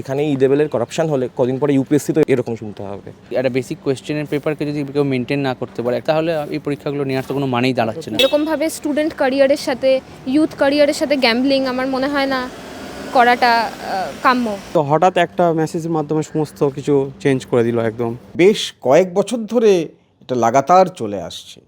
এখানে ই লেভেলের করাপশন হলে কদিন পরে ইউপিএসসি তো এরকম শুনতে হবে। একটা বেসিক কোয়েশ্চেনের পেপারকে যদি কেউ মেনটেন না করতে পারে তাহলে এই পরীক্ষাগুলো নেওয়ার তো কোনো মানেই দাঁড়াচ্ছে না। এরকমভাবে স্টুডেন্ট ক্যারিয়ারের সাথে ইউথ ক্যারিয়ারের সাথে গ্যাম্বলিং আমার মনে হয় না করাটা কাম্য। তো হঠাৎ একটা মেসেজের মাধ্যমে সমস্ত কিছু চেঞ্জ করে দিল একদম। বেশ কয়েক বছর ধরে এটা লাগাতার চলে আসছে।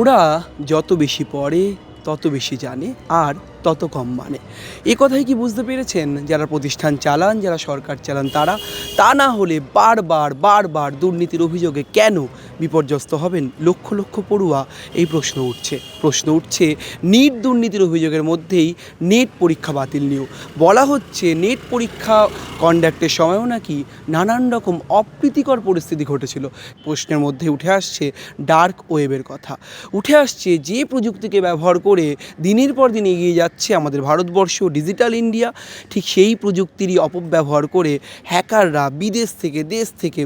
ওরা যত বেশি পড়ে তত বেশি জানে। আর তত কম মানে। এ কথাই কি বুঝতে পেরেছেন? যারা প্রতিষ্ঠান চালান, যারা সরকার চালান তারা, তা না হলে বারবার বারবার দুর্নীতির অভিযোগে কেন বিপর্যস্ত হবেন? লক্ষ লক্ষ পড়ুয়া এই প্রশ্ন উঠছে। প্রশ্ন উঠছে, নিট দুর্নীতির অভিযোগের মধ্যেই নেট পরীক্ষা বাতিল নিয়েও বলা হচ্ছে, নেট পরীক্ষা কন্ডাক্টের সময়ও নাকি নানান রকম অপ্রীতিকর পরিস্থিতি ঘটেছিল। প্রশ্নের মধ্যে উঠে আসছে ডার্ক ওয়েবের কথা। উঠে আসছে, যে প্রযুক্তিকে ব্যবহার করে দিনের পর দিন এগিয়ে যাচ্ছে আমাদের ভারতবর্ষ ডিজিটাল ইন্ডিয়া ঠিক সেই প্রযুক্তিরই অপব্যবহার করে হ্যাকাররা বিদেশ থেকে, দেশ থেকে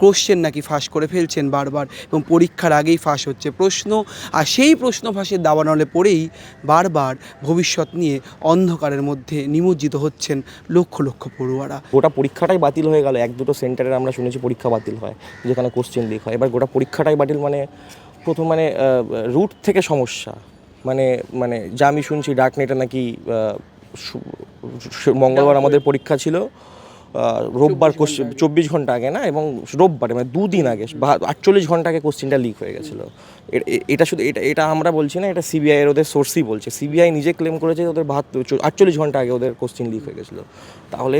কোশ্চেন নাকি ফাঁস করে ফেলছেন বারবার এবং পরীক্ষার আগেই ফাঁস হচ্ছে প্রশ্ন। আর সেই প্রশ্ন ফাঁসের দাবানলে পড়েই বারবার ভবিষ্যৎ নিয়ে অন্ধকারের মধ্যে নিমজ্জিত হচ্ছেন লক্ষ লক্ষ পড়ুয়ারা। গোটা পরীক্ষাটাই বাতিল হয়ে গেল। এক দুটো সেন্টারে আমরা শুনেছি পরীক্ষা বাতিল হয়, যেখানে কোশ্চেন লিক হয়। এবার গোটা পরীক্ষাটাই বাতিল মানে প্রথম মানে রুট থেকে সমস্যা। মানে মানে যা আমি শুনছি ডার্ক নেটে নাকি মঙ্গলবার আমাদের পরীক্ষা ছিল রোববার রোববার চব্বিশ ঘণ্টা আগে না? এবং রোববারে মানে দুদিন আগে আটচল্লিশ ঘণ্টা আগে কোশ্চেনটা লিক হয়ে গেছিল। এটা শুধু এটা এটা আমরা বলছি না এটা সিবিআই এর ওদের সোর্সই বলছে। সিবিআই নিজে ক্লেম করেছে ওদের বাহাত্তর আটচল্লিশ ঘণ্টা আগে ওদের কোশ্চেন লিক হয়ে গেছিল। তাহলে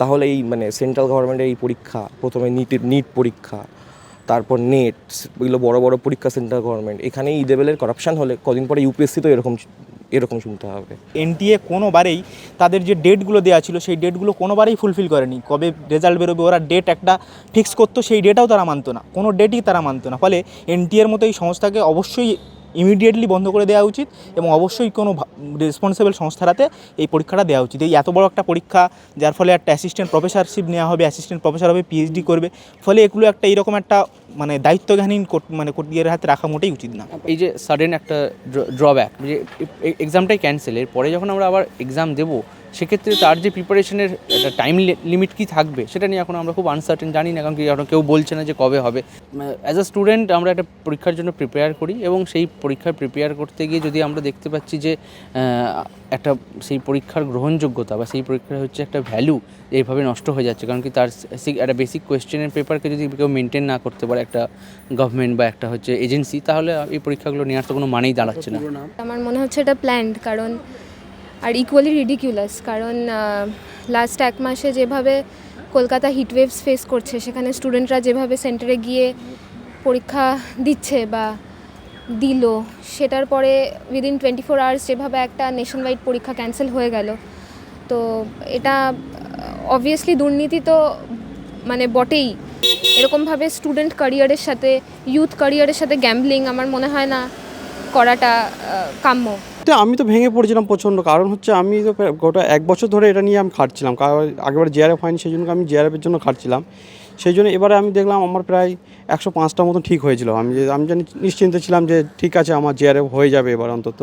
তাহলে এই মানে সেন্ট্রাল গভর্নমেন্টের এই পরীক্ষা প্রথমে নিটের নিট পরীক্ষা তারপর নেট, এগুলো বড় বড় পরীক্ষা সেন্টার গভর্নমেন্ট এখানে ই লেভেলের করাপশান হলে কদিন পরে ইউপিএসসি তো এরকম এরকম শুনতে হবে। এনটিএ কোনোবারেই তাদের যে ডেটগুলো দেওয়া ছিল, সেই ডেটগুলো কোনোবারেই ফুলফিল করেনি। কবে রেজাল্ট বেরোবে, ওরা ডেট একটা ফিক্স করতো, সেই ডেটাও তারা মানতো না। কোনো ডেটই তারা মানতো না। ফলে এনটিএর মতো এই সংস্থাকে অবশ্যই ইমিডিয়েটলি বন্ধ করে দেওয়া উচিত এবং অবশ্যই কোনো রেসপন্সিবল সংস্থার হাতে এই পরীক্ষাটা দেওয়া উচিত। এই এত বড় একটা পরীক্ষা, যার ফলে একটা অ্যাসিস্ট্যান্ট প্রফেসরশিপ নেওয়া হবে অ্যাসিস্ট্যান্ট প্রফেসর হবে পিএইচডি করবে, ফলে এগুলো একটা এরকম একটা মানে দায়িত্বজ্ঞানহীন মানে কর্তৃপক্ষের হাতে রাখা মোটেই উচিত না। এই যে সাডেন একটা ড্রব্যাক যে এক্সামটাই ক্যান্সেল এর পরে যখন আমরা আবার এক্সাম দেবো, সেক্ষেত্রে তার যে প্রিপারেশনের একটা টাইম লিমিট কি থাকবে, সেটা নিয়ে এখন আমরা খুব আনসার্টেন জানি না, কারণ কি এখন কেউ বলছে না যে কবে হবে। অ্যাজ আ স্টুডেন্ট আমরা একটা পরীক্ষার জন্য প্রিপেয়ার করি এবং সেই পরীক্ষার প্রিপেয়ার করতে গিয়ে যদি আমরা দেখতে পাচ্ছি যে একটা সেই পরীক্ষার গ্রহণযোগ্যতা বা সেই পরীক্ষার হচ্ছে একটা ভ্যালু এইভাবে নষ্ট হয়ে যাচ্ছে। কারণ কি তার একটা বেসিক কোয়েশ্চেনের পেপারকে যদি কেউ মেনটেন না করতে পারে একটা গভর্নমেন্ট বা একটা হচ্ছে এজেন্সি তাহলে এই পরীক্ষাগুলো নেওয়ার তো কোনো মানেই দাঁড়াচ্ছে না। আমার মনে হচ্ছে এটা প্ল্যান্ড কারণ আর ইকুয়ালি রিডিকিউলাস কারণ লাস্ট এক মাসে যেভাবে কলকাতা হিটওয়েভস ফেস করছে, সেখানে স্টুডেন্টরা যেভাবে সেন্টারে গিয়ে পরীক্ষা দিচ্ছে বা দিল। সেটার পরে উইদিন টোয়েন্টি ফোর আওয়ার্স যেভাবে একটা নেশন ওয়াইড পরীক্ষা ক্যান্সেল হয়ে গেল। তো এটা অবভিয়াসলি দুর্নীতি তো মানে বটেই। এরকমভাবে স্টুডেন্ট ক্যারিয়ারের সাথে ইউথ ক্যারিয়ারের সাথে গ্যাম্বলিং আমার মনে হয় না করাটা কাম্য। তো আমি তো ভেঙে পড়েছিলাম প্রচণ্ড। কারণ হচ্ছে আমি তো গোটা এক বছর ধরে এটা নিয়ে আমি খাটছিলাম। কারণ আগেবার জেআরএফ হয়নি সেই জন্য আমি জেআরএফের জন্য খাটছিলাম। সেই জন্য এবারে আমি দেখলাম আমার প্রায় একশো পাঁচটা মতন ঠিক হয়েছিল। আমি যে, আমি জানি নিশ্চিন্ত ছিলাম যে ঠিক আছে আমার জেআরএফ হয়ে যাবে এবার অন্তত।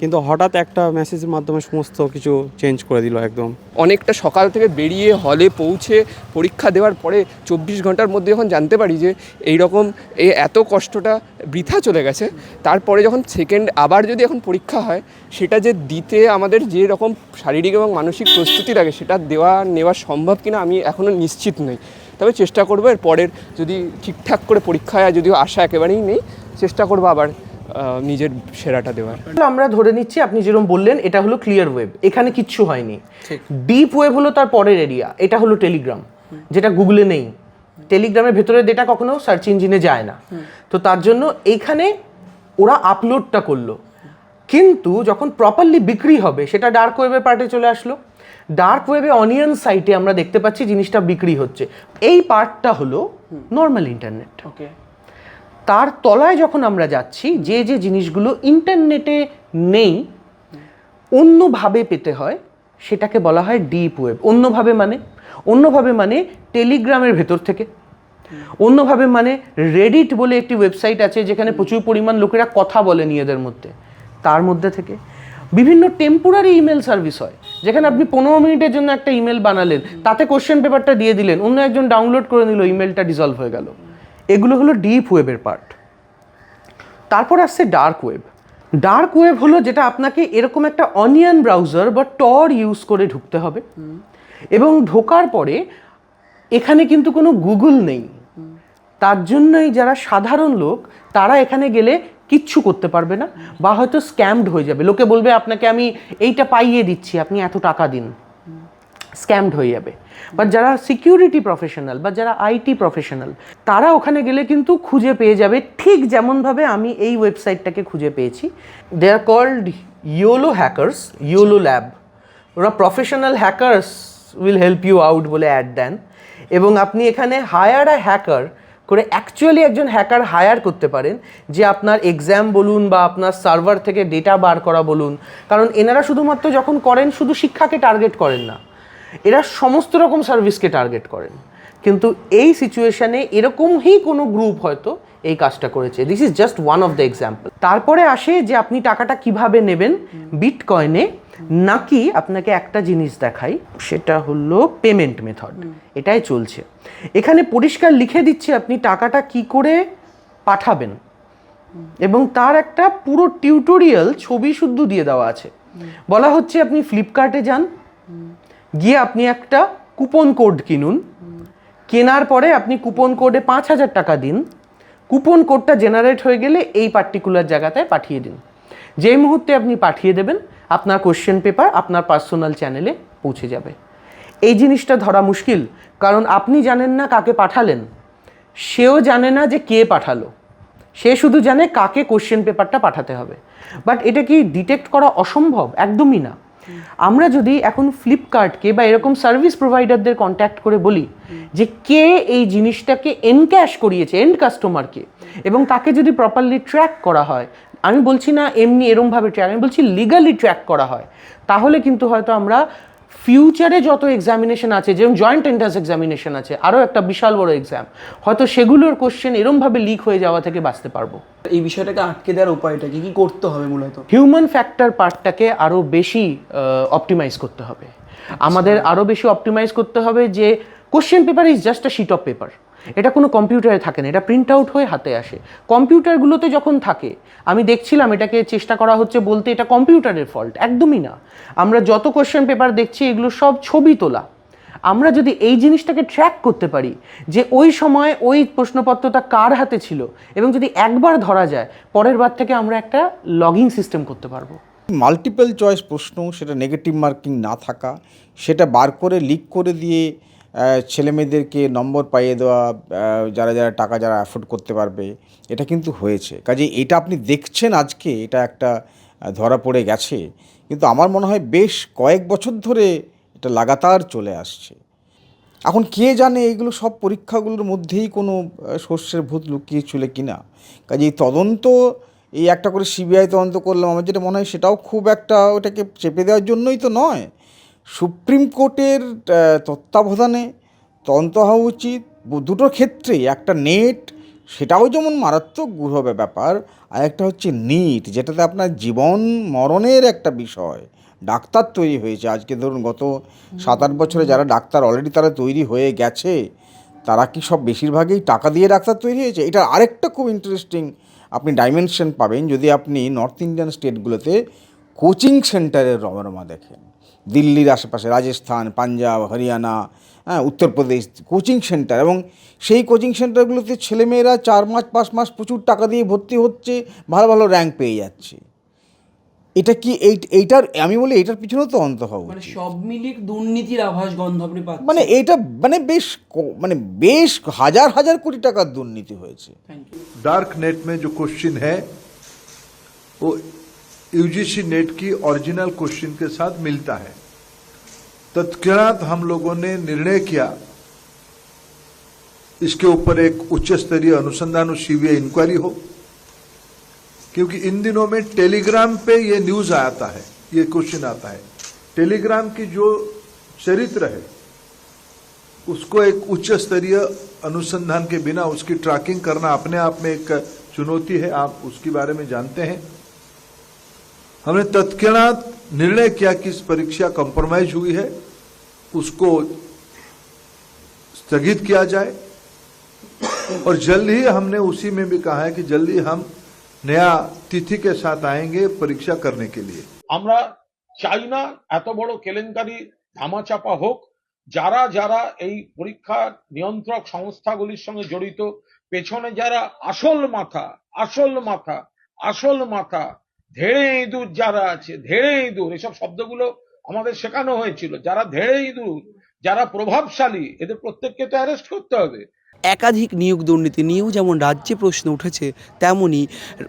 কিন্তু হঠাৎ একটা মেসেজের মাধ্যমে সমস্ত কিছু চেঞ্জ করে দিল একদম। অনেকটা সকাল থেকে বেরিয়ে হলে পৌঁছে পরীক্ষা দেওয়ার পরে চব্বিশ ঘণ্টার মধ্যে যখন জানতে পারি যে এই রকম এই এত কষ্টটা বৃথা চলে গেছে, তারপরে যখন সেকেন্ড আবার যদি এখন পরীক্ষা হয়, সেটা যে দিতে আমাদের যে রকম শারীরিক এবং মানসিক প্রস্তুতি লাগে, সেটা দেওয়া, নেওয়া সম্ভব কিনা আমি এখনও নিশ্চিত নই। তবে চেষ্টা করব এর পরের যদি ঠিকঠাক করে পরীক্ষায় যদিও আশা একেবারেই নেই চেষ্টা করব আবার নিজের সেরাটা দেওয়ার। আমরা ধরে নিচ্ছি আপনি যেরকম বললেন এটা হলো ক্লিয়ার ওয়েব এখানে কিচ্ছু হয়নি। ডিপ ওয়েব হলো তার পরের এরিয়া এটা হলো টেলিগ্রাম যেটা গুগলে নেই। টেলিগ্রামের ভেতরে ডেটা কখনো সার্চ ইঞ্জিনে যায় না। তো তার জন্য এইখানে ওরা আপলোডটা করল। কিন্তু যখন প্রপারলি বিক্রি হবে সেটা ডার্ক ওয়েবের পার্টে চলে আসলো। ডার্ক ওয়েবে অনিয়ন সাইটে আমরা দেখতে পাচ্ছি জিনিসটা বিক্রি হচ্ছে। এই পার্টটা হলো নর্মাল ইন্টারনেট ওকে তার তলায় যখন আমরা যাচ্ছি যে যে জিনিসগুলো ইন্টারনেটে নেই অন্যভাবে পেতে হয় সেটাকে বলা হয় ডিপ ওয়েব অন্যভাবে মানে? অন্যভাবে মানে টেলিগ্রামের ভেতর থেকে। অন্যভাবে মানে রেডিট বলে একটি ওয়েবসাইট আছে যেখানে প্রচুর পরিমাণ লোকেরা কথা বলে নিজেদের মধ্যে। তার মধ্যে থেকে। বিভিন্ন টেম্পোরারি ইমেল সার্ভিস হয়। যেখানে আপনি পনেরো মিনিটের জন্য একটা ইমেল বানালেন, তাতে কোশ্চেন পেপারটা দিয়ে দিলেন, অন্য একজন ডাউনলোড করে নিল ইমেলটা ডিজলভ হয়ে গেল। এগুলো হলো ডিপ ওয়েবের পার্ট তারপর আসছে ডার্ক ওয়েব ডার্ক ওয়েব হলো যেটা আপনাকে এরকম একটা অনিয়ন ব্রাউজার বা টর ইউজ করে ঢুকতে হবে। এবং ঢোকার পরে এখানে কিন্তু কোনো গুগল নেই। তার জন্যই যারা সাধারণ লোক, তারা এখানে গেলে কিচ্ছু করতে পারবে না, বা হয়তো স্ক্যামড হয়ে যাবে। লোকে বলবে, আপনাকে আমি এইটা পাইয়ে দিচ্ছি, আপনি এত টাকা দিন। স্ক্যামড হয়ে যাবে। বাট যারা সিকিউরিটি প্রফেশনাল বা যারা আইটি প্রফেশনাল তারা ওখানে গেলে কিন্তু খুঁজে পেয়ে যাবে, ঠিক যেমনভাবে আমি এই ওয়েবসাইটটাকে খুঁজে পেয়েছি। They are called yellow hackers yellow lab ওরা professional hackers will help you out বলে অ্যাড দেন। এবং আপনি এখানে হায়ার আ হ্যাকার করে অ্যাকচুয়ালি একজন হ্যাকার হায়ার করতে পারেন, যে আপনার এক্সাম বলুন বা আপনার সার্ভার থেকে ডেটা বার করা বলুন। কারণ এনারা শুধুমাত্র যখন করেন, শুধু শিক্ষাকে টার্গেট করেন না। এরা সমস্ত রকম সার্ভিসকে টার্গেট করেন। কিন্তু এই সিচুয়েশনে এরকমই কোনো গ্রুপ হয়তো এই কাজটা করেছে। This is just one of the example তারপরে আসে যে আপনি টাকাটা কীভাবে নেবেন? বিটকয়েনে নাকি আপনাকে একটা জিনিস দেখাই? সেটা হলো পেমেন্ট মেথড এটাই চলছে। এখানে পরিষ্কার লিখে দিচ্ছে আপনি টাকাটা কি করে পাঠাবেন। এবং তার একটা পুরো টিউটোরিয়াল ছবি শুদ্ধ দিয়ে দেওয়া আছে। বলা হচ্ছে আপনি ফ্লিপকার্টে যান। গিয়ে আপনি একটা কুপন কোড কিনুন। কেনার পরে আপনি কুপন কোডে পাঁচ হাজার টাকা দিন। কুপন কোডটা জেনারেট হয়ে গেলে এই পার্টিকুলার জায়গাটায় পাঠিয়ে দিন। যেই মুহূর্তে আপনি পাঠিয়ে দেবেন আপনার কোশ্চেন পেপার আপনার পার্সোনাল চ্যানেলে পৌঁছে যাবে। এই জিনিসটা ধরা মুশকিল, কারণ আপনি জানেন না কাকে পাঠালেন। সেও জানে না যে কে পাঠালো। সে শুধু জানে কাকে কোশ্চেন পেপারটা পাঠাতে হবে। বাট এটা কি ডিটেক্ট করা অসম্ভব? একদমই না। আমরা যদি এখন ফ্লিপকার্টকে বা এরকম সার্ভিস প্রোভাইডারদের কন্ট্যাক্ট করে বলি যে কে এই জিনিসটাকে এনক্যাশ করিয়েছে এন্ড কাস্টমারকে এবং তাকে যদি প্রপারলি ট্র্যাক করা হয় আমি বলছি না এমনি এরমভাবে ট্র্যাক আমি বলছি লিগালি ট্র্যাক করা হয়। তাহলে কিন্তু হয়তো আমরা ফিউচারে যত এক্সামিনেশন আছে যেমন জয়েন্ট এন্ট্রান্স এক্সামিনেশন আছে আরও একটা বিশাল বড় এক্সাম হয়তো সেগুলোর কোশ্চেন এরমভাবে লিক হয়ে যাওয়া থেকে বাঁচতে পারব। এই বিষয়টাকে আটকে দেওয়ার উপায়টা কি? কি করতে হবে মূলত? হিউম্যান ফ্যাক্টর পার্টটাকে আরও বেশি অপটিমাইজ করতে হবে। আমাদের আরও বেশি অপটিমাইজ করতে হবে যে question paper is just a sheet of paper এটা কোনো কম্পিউটারে থাকে না, এটা প্রিন্ট আউট হয়ে হাতে আসে। কম্পিউটারগুলোতে যখন থাকে, আমি দেখছিলাম এটাকে চেষ্টা করা হচ্ছে বলতে এটা কম্পিউটারের ফল্ট একদমই না। আমরা যত কোশ্চেন পেপার দেখছি, এগুলো সব ছবি তোলা। আমরা যদি এই জিনিসটাকে ট্র্যাক করতে পারি যে ওই সময় ওই প্রশ্নপত্রটা কার হাতে ছিল, এবং যদি একবার ধরা যায়, পরের বার থেকে আমরা একটা লগিং সিস্টেম করতে পারব। মাল্টিপল চয়েস প্রশ্ন, সেটা নেগেটিভ মার্কিং না থাকা, সেটা বার করে লিক করে দিয়ে ছেলেমেয়েদেরকে নম্বর পাইয়ে দেওয়া যারা যারা টাকা যারা অ্যাফোর্ড করতে পারবে, এটা কিন্তু হয়েছে। কাজে এটা আপনি দেখছেন আজকে, এটা একটা ধরা পড়ে গেছে। কিন্তু আমার মনে হয় বেশ কয়েক বছর ধরে এটা লাগাতার চলে আসছে। এখন কে জানে এগুলো সব পরীক্ষাগুলোর মধ্যেই কোনো শস্যের ভূত লুকিয়ে চলে কি না কাজে এই তদন্ত, এই একটা করে সিবিআই তদন্ত করলাম, আমার যেটা মনে হয় সেটাও খুব একটা ওটাকে চেপে দেওয়ার জন্যই তো নয়। সুপ্রিম কোর্টের তত্ত্বাবধানে তদন্ত হওয়া উচিত। বু- দুটো ক্ষেত্রেই, একটা নেট, সেটাও যেমন মারাত্মক গুহ ব্যাপার, আর একটা হচ্ছে নিট, যেটাতে আপনার জীবন মরণের একটা বিষয়। ডাক্তার তৈরি হয়েছে। আজকে ধরুন গত সাত আট বছরে যারা ডাক্তার অলরেডি তারা তৈরি হয়ে গেছে, তারা কি সব বেশিরভাগই টাকা দিয়ে ডাক্তার তৈরি হয়েছে? এটা আরেকটা খুব ইন্টারেস্টিং আপনি ডাইমেনশন পাবেন যদি আপনি নর্থ ইন্ডিয়ান স্টেটগুলোতে কোচিং সেন্টারের রমরমা দেখেন। দিল্লির আশেপাশে রাজস্থান পাঞ্জাব হরিয়ানা হ্যাঁ উত্তরপ্রদেশ কোচিং সেন্টার এবং সেই কোচিং সেন্টারগুলোতে ছেলেমেয়েরা চার মাস পাঁচ মাস প্রচুর টাকা দিয়ে ভর্তি হচ্ছে ভালো ভালো র্যাঙ্ক পেয়ে যাচ্ছে। এটা কি এই এইটার আমি বলি এটার পিছনেও তো অন্ত হবে মানে সব মিলিয়ে দুর্নীতির আভাস গন্ধ আপনি পাচ্ছেন। মানে এটা মানে বেশ মানে বেশ হাজার হাজার কোটি টাকার দুর্নীতি হয়েছে। ডার্ক নেট মে যে কোশ্চিন হ্যাঁ ও यूजीसी नेट की ओरिजिनल क्वेश्चन के साथ मिलता है। तत्क्षणात हम लोगों ने निर्णय किया। इसके ऊपर एक उच्च स्तरीय अनुसंधान और सीबीआई इंक्वायरी हो। क्योंकि इन दिनों में टेलीग्राम पे ये न्यूज़ आता है, ये क्वेश्चन आता है। टेलीग्राम की जो चरित्र है, उसको एक उच्च स्तरीय अनुसंधान के बिना उसकी ट्रैकिंग करना अपने आप में एक चुनौती है। आप उसके बारे में जानते हैं। हमने तत्क्षणात निर्णय किया कि इस परीक्षा कॉम्प्रोमाइज हुई है उसको स्थगित किया जाए और जल्द ही हमने उसी में भी कहा है कि जल्दी हम नया तिथि के साथ आएंगे परीक्षा करने के लिए আমরা চাই না এত বড় কেলেঙ্কারি ধামাচাপা হোক যারা যারা এই পরীক্ষা নিয়ন্ত্রক সংস্থাগুলির সঙ্গে জড়িত পেছনে যারা আসল মাথা আসল মাথা আসল মাথা ধেড়ে ইঁদুর যারা আছে ধেড়ে ইঁদুর, এসব শব্দগুলো আমাদের শেখানো হয়েছিল। যারা ধেড়ে ইঁদুর, যারা প্রভাবশালী, এদের প্রত্যেককে তো অ্যারেস্ট করতে হবে। একাধিক নিয়োগ দুর্নীতি নিয়েও যেমন রাজ্যে প্রশ্ন উঠেছে, তেমনি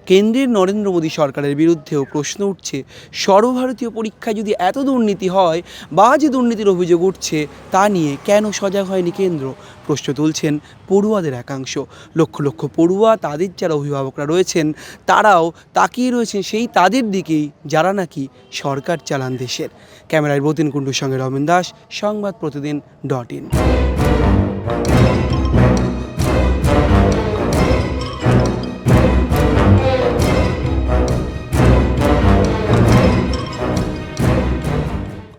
কেন্দ্রের নরেন্দ্র মোদী সরকারের বিরুদ্ধেও প্রশ্ন উঠছে, সর্বভারতীয় পরীক্ষায় যদি এত দুর্নীতি হয়, বা যে দুর্নীতির অভিযোগ উঠছে, তা নিয়ে কেন সজাগ হয়নি কেন্দ্র? প্রশ্ন তুলছেন পড়ুয়াদের একাংশ। লক্ষ লক্ষ পড়ুয়া তাদের যারা অভিভাবকরা রয়েছেন, তারাও তাকিয়ে রয়েছেন সেই তাদের দিকেই, যারা নাকি সরকার চালান দেশের। ক্যামেরায় বতিন কুণ্ডুর সঙ্গে রমেন দাস, সংবাদ প্রতিদিন ডট ইন।